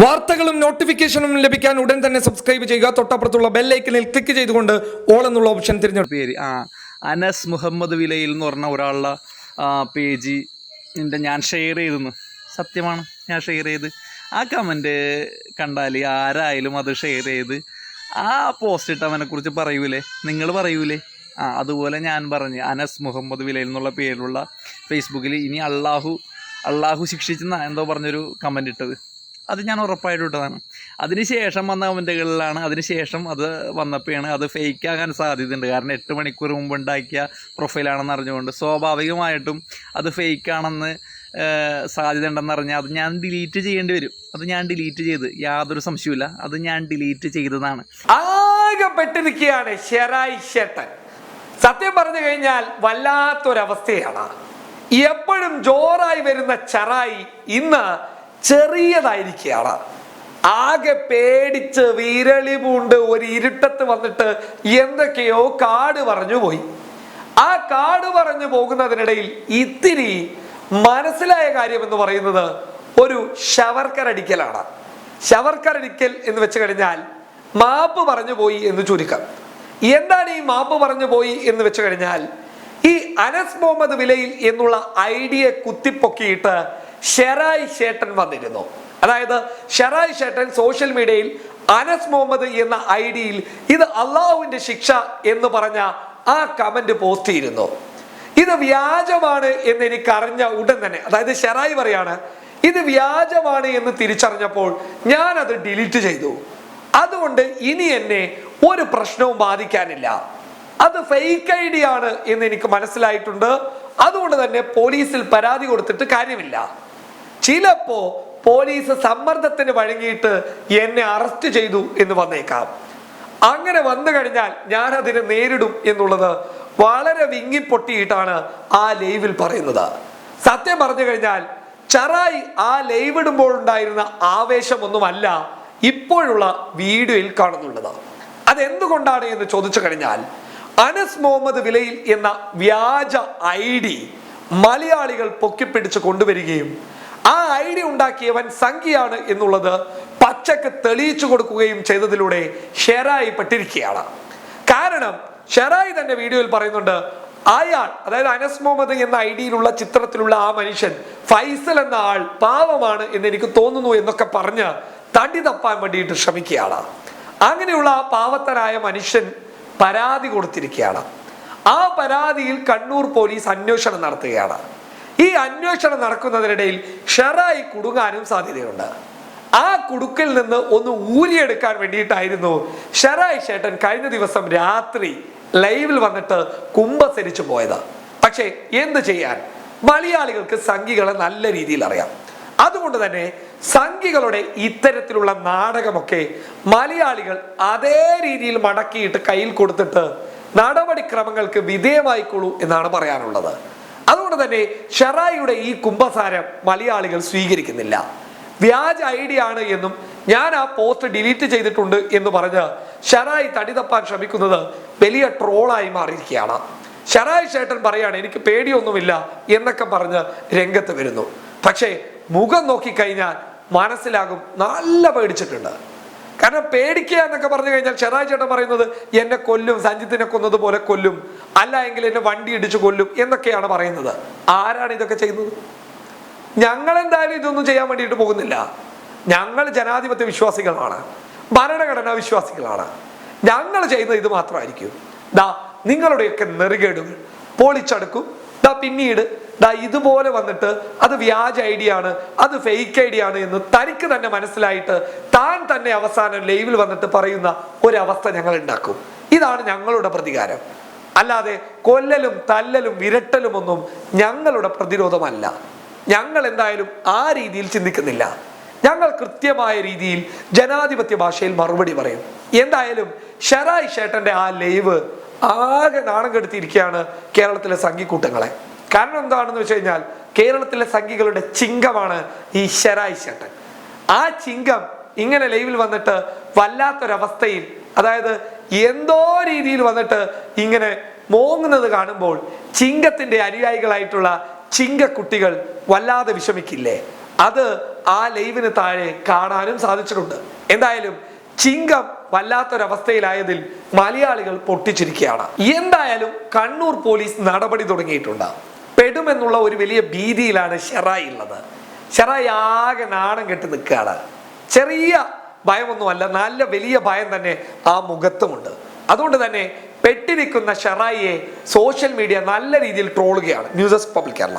വാർത്തകളും നോട്ടിഫിക്കേഷനും ലഭിക്കാൻ ഉടൻ തന്നെ സബ്സ്ക്രൈബ് ചെയ്യുക. തൊട്ടപ്പുറത്തുള്ള ബെല്ലൈക്കനിൽ ക്ലിക്ക് ചെയ്തുകൊണ്ട് ഓൾ എന്നുള്ള ഓപ്ഷൻ തിരഞ്ഞെടുക്കുക. പേര് ആ അനസ് മുഹമ്മദ് വിലയിൽ എന്ന് പറഞ്ഞ ഒരാളുടെ പേജ് എന്റെ ഞാൻ ഷെയർ ചെയ്തെന്ന് സത്യമാണ് ഞാൻ ഷെയർ ചെയ്ത്. ആ കമന്റ് കണ്ടാൽ ആരായാലും അത് ഷെയർ ചെയ്ത്. ആ പോസ്റ്റ് ഇട്ട് അവനെക്കുറിച്ച് പറയൂലേ? നിങ്ങൾ പറയൂലേ? ആ അതുപോലെ ഞാൻ പറഞ്ഞു അനസ് മുഹമ്മദ് വിലയിൽ എന്നുള്ള പേരിലുള്ള ഫേസ്ബുക്കിൽ ഇനി അള്ളാഹു അള്ളാഹു ശിക്ഷിച്ചെന്ന എന്തോ പറഞ്ഞൊരു കമന്റ് ഇട്ടത്. അത് ഞാൻ ഉറപ്പായിട്ടും ഇട്ടതാണ്. അതിനുശേഷം വന്ന കമന്റുകളിലാണ് അതിനുശേഷം അത് വന്നപ്പോഴാണ് അത് ഫേക്ക് ആകാൻ സാധ്യതയുണ്ട്. കാരണം എട്ട് മണിക്കൂർ മുമ്പ് ഉണ്ടാക്കിയ പ്രൊഫൈലാണെന്ന് അറിഞ്ഞുകൊണ്ട് സ്വാഭാവികമായിട്ടും അത് ഫേക്കാണെന്ന് സാധ്യത ഉണ്ടെന്ന് അറിഞ്ഞാൽ അത് ഞാൻ ഡിലീറ്റ് ചെയ്യേണ്ടി വരും. അത് ഞാൻ ഡിലീറ്റ് ചെയ്ത്. യാതൊരു സംശയവുമില്ല. അത് ഞാൻ ഡിലീറ്റ് ചെയ്തതാണ്. ആകെ പെട്ടിരിക്കുകയാണ് ഷെറായി ഷേട്ടൻ. സത്യം പറഞ്ഞു കഴിഞ്ഞാൽ വല്ലാത്തൊരവസ്ഥയാണ്. എപ്പോഴും ജോറായി വരുന്ന ചെറായി ഇന്ന് ചെറിയതായിരിക്കുകയാണ്. ആകെ പേടിച്ച് വിരളി പൂണ്ട് ഒരു ഇരുട്ടത്ത് വന്നിട്ട് എന്തൊക്കെയോ കാട് പറഞ്ഞു പോയി. ആ കാട് പറഞ്ഞു പോകുന്നതിനിടയിൽ ഇത്തിരി മനസ്സിലായ കാര്യം എന്ന് പറയുന്നത് ഒരു ഷവർക്കരടിക്കലാണ് ഷവർക്കരടിക്കൽ എന്ന് വെച്ച് കഴിഞ്ഞാൽ മാപ്പ് പറഞ്ഞു പോയി എന്ന് ചുരുക്കം. എന്താണ് ഈ മാപ്പ് പറഞ്ഞു പോയി എന്ന് വെച്ച് കഴിഞ്ഞാൽ ഈ അനസ് മുഹമ്മദ് വിലയിൽ എന്നുള്ള ഐഡിയ കുത്തിപ്പൊക്കിയിട്ട് ഷെറായി ഷേട്ടൻ വന്നിരുന്നു. അതായത് ഷെറായി ഷേട്ടൻ സോഷ്യൽ മീഡിയയിൽ അനസ് മുഹമ്മദ് എന്ന ഐഡിയിൽ ഇത് അള്ളാഹുവിന്റെ ശിക്ഷ എന്ന് പറഞ്ഞ ആ കമന്റ് പോസ്റ്റ് ചെയ്തിരുന്നു. ഇത് വ്യാജമാണ് എന്ന് എനിക്ക് അറിഞ്ഞ ഉടൻ തന്നെ. അതായത് ഷെറായി പറയാണ് ഇത് വ്യാജമാണ് എന്ന് തിരിച്ചറിഞ്ഞപ്പോൾ ഞാൻ അത് ഡിലീറ്റ് ചെയ്തു. അതുകൊണ്ട് ഇനി എന്നെ ഒരു പ്രശ്നവും ബാധിക്കാനില്ല. അത് ഫേക്ക് ഐ ഡി ആണ് എന്ന് എനിക്ക് മനസ്സിലായിട്ടുണ്ട്. അതുകൊണ്ട് തന്നെ പോലീസിൽ പരാതി കൊടുത്തിട്ട് കാര്യമില്ല. ചിലപ്പോ പോലീസ് സമ്മർദ്ദത്തിന് വഴങ്ങിയിട്ട് എന്നെ അറസ്റ്റ് ചെയ്തു എന്ന് വന്നേക്കാം. അങ്ങനെ വന്നു കഴിഞ്ഞാൽ ഞാൻ അതിനെ നേരിടും എന്നുള്ളത് വളരെ വിങ്ങിപ്പൊട്ടിയിട്ടാണ് ആ ലൈവിൽ പറയുന്നത്. സത്യം പറഞ്ഞു കഴിഞ്ഞാൽ ചറായി ആ ലൈവ് ഇടുമ്പോൾ ഉണ്ടായിരുന്ന ആവേശമൊന്നുമല്ല ഇപ്പോഴുള്ള വീഡിയോയിൽ കാണുന്നുള്ളത്. അതെന്തുകൊണ്ടാണ് എന്ന് ചോദിച്ചു കഴിഞ്ഞാൽ അനസ് മുഹമ്മദ് വിലയിൽ എന്ന വ്യാജ ഐ ഡി മലയാളികൾ പൊക്കിപ്പിടിച്ച് കൊണ്ടുവരികയും ആ ഐഡിയ ഉണ്ടാക്കിയവൻ സംഖ്യയാണ് എന്നുള്ളത് പച്ചക്ക് തെളിയിച്ചു കൊടുക്കുകയും ചെയ്തതിലൂടെ ഷെറായി പെട്ടിരിക്കുകയാണ്. കാരണം ഷെറായി തന്നെ വീഡിയോയിൽ പറയുന്നുണ്ട് അയാൾ അതായത് അനസ് മുഹമ്മദ് എന്ന ഐഡിയിലുള്ള ഡിയിലുള്ള ചിത്രത്തിലുള്ള ആ മനുഷ്യൻ ഫൈസൽ എന്ന ആൾ പാവമാണ് എന്ന് എനിക്ക് തോന്നുന്നു എന്നൊക്കെ പറഞ്ഞ് തടി തപ്പാൻ വേണ്ടിയിട്ട് ശ്രമിക്കുകയാണ്. അങ്ങനെയുള്ള ആ പാവത്തനായ മനുഷ്യൻ പരാതി കൊടുത്തിരിക്കുകയാണ്. ആ പരാതിയിൽ കണ്ണൂർ പോലീസ് അന്വേഷണം നടത്തുകയാണ്. ഈ അന്വേഷണം നടക്കുന്നതിനിടയിൽ ഷെറായി കുടുങ്ങാനും സാധ്യതയുണ്ട്. ആ കുടുക്കിൽ നിന്ന് ഒന്ന് ഊരിയെടുക്കാൻ വേണ്ടിയിട്ടായിരുന്നു ഷെറായി ചേട്ടൻ കഴിഞ്ഞ ദിവസം രാത്രി ലൈവിൽ വന്നിട്ട് കുംഭസരിച്ചു പോയത്. പക്ഷേ എന്ത് ചെയ്യാൻ? മലയാളികൾക്ക് സംഘികളെ നല്ല രീതിയിൽ അറിയാം. അതുകൊണ്ട് തന്നെ സംഘികളുടെ ഇത്തരത്തിലുള്ള നാടകമൊക്കെ മലയാളികൾ അതേ രീതിയിൽ മടക്കിയിട്ട് കയ്യിൽ കൊടുത്തിട്ട് നടപടിക്രമങ്ങൾക്ക് വിധേയമായിക്കൊള്ളൂ എന്നാണ് പറയാനുള്ളത്. അതുകൊണ്ട് തന്നെ ഷെറായിയുടെ ഈ കുംഭസാരം മലയാളികൾ സ്വീകരിക്കുന്നില്ല. വ്യാജ ഐഡിയ ആണ് എന്നും ഞാൻ ആ പോസ്റ്റ് ഡിലീറ്റ് ചെയ്തിട്ടുണ്ട് എന്ന് പറഞ്ഞ് ഷെറായി തടി തപ്പാൻ ശ്രമിക്കുന്നത് വലിയ ട്രോളായി മാറിയിരിക്കുകയാണ്. ഷെറായി ചേട്ടൻ പറയാണ് എനിക്ക് പേടിയൊന്നുമില്ല എന്നൊക്കെ പറഞ്ഞ് രംഗത്ത് വരുന്നു. പക്ഷേ മുഖം നോക്കിക്കഴിഞ്ഞാൽ മനസ്സിലാകും നല്ല പേടിച്ചിട്ടുണ്ട്. കാരണം പേടിക്കുക എന്നൊക്കെ പറഞ്ഞു കഴിഞ്ഞാൽ ഷെറായി ചേട്ടൻ പറയുന്നത് എന്നെ കൊല്ലും സഞ്ജിത്തിനെ കൊന്നത് പോലെ കൊല്ലും അല്ല എങ്കിൽ എന്നെ വണ്ടി ഇടിച്ചു കൊല്ലും എന്നൊക്കെയാണ് പറയുന്നത്. ആരാണ് ഇതൊക്കെ ചെയ്യുന്നത്? ഞങ്ങൾ എന്തായാലും ഇതൊന്നും ചെയ്യാൻ വേണ്ടിയിട്ട് പോകുന്നില്ല. ഞങ്ങൾ ജനാധിപത്യ വിശ്വാസികളാണ്. ഭരണഘടനാ വിശ്വാസികളാണ്. ഞങ്ങൾ ചെയ്യുന്നത് ഇത് മാത്രമായിരിക്കും. ദാ നിങ്ങളുടെയൊക്കെ നെറുകേടുകൾ പൊളിച്ചടുക്കും. ദാ പിന്നീട് ദാ ഇതുപോലെ വന്നിട്ട് അത് വ്യാജ ഐഡിയ ആണ് അത് ഫേക്ക് ഐഡിയ ആണ് എന്ന് തനിക്ക് തന്നെ മനസ്സിലായിട്ട് താൻ തന്നെ അവസാനം ലൈവിൽ വന്നിട്ട് പറയുന്ന ഒരവസ്ഥ ഞങ്ങൾ ഉണ്ടാക്കും. ഇതാണ് ഞങ്ങളുടെ പ്രതികാരം. അല്ലാതെ കൊല്ലലും തല്ലലും വിരട്ടലും ഒന്നും ഞങ്ങളുടെ പ്രതിരോധമല്ല. ഞങ്ങൾ എന്തായാലും ആ രീതിയിൽ ചിന്തിക്കുന്നില്ല. ഞങ്ങൾ കൃത്യമായ രീതിയിൽ ജനാധിപത്യ ഭാഷയിൽ മറുപടി പറയും. എന്തായാലും ഷെറായി ഷേട്ടന്റെ ആ ലൈവ് ആകെ നാണം കെടുത്തിയിരിക്കുകയാണ് കേരളത്തിലെ സംഘിക്കൂട്ടങ്ങളെ. കാരണം എന്താണെന്ന് വെച്ച് കഴിഞ്ഞാൽ കേരളത്തിലെ സംഘികളുടെ ചിങ്കമാണ് ഈ ശരായി ചേട്ടൻ. ആ ചിങ്കം ഇങ്ങനെ ലൈവിൽ വന്നിട്ട് വല്ലാത്തൊരവസ്ഥയിൽ അതായത് എന്തോ രീതിയിൽ വന്നിട്ട് ഇങ്ങനെ മോങ്ങുന്നത് കാണുമ്പോൾ ചിങ്കത്തിന്റെ അനുയായികളായിട്ടുള്ള ചിങ്കക്കുട്ടികൾ വല്ലാതെ വിഷമിക്കില്ലേ? അത് ആ ലൈവിന് താഴെ കാണാനും സാധിച്ചിട്ടുണ്ട്. എന്തായാലും ചിങ്കം വല്ലാത്തൊരവസ്ഥയിലായതിൽ മലയാളികൾ പൊട്ടിച്ചിരിക്കുകയാണ്. എന്തായാലും കണ്ണൂർ പോലീസ് നടപടി തുടങ്ങിയിട്ടുണ്ട്. പെടുമെന്നുള്ള ഒരു വലിയ ഭീതിയിലാണ് ഷെറായി ഉള്ളത്. ഷെറായി ആകെ നാണം കെട്ട് നിൽക്കുകയാണ്. ചെറിയ ഭയമൊന്നുമല്ല നല്ല വലിയ ഭയം തന്നെ ആ മുഖത്തുമുണ്ട്. അതുകൊണ്ട് തന്നെ പെട്ടിരിക്കുന്ന ഷെറായിയെ സോഷ്യൽ മീഡിയ നല്ല രീതിയിൽ ട്രോളുകയാണ്. News public Kerala.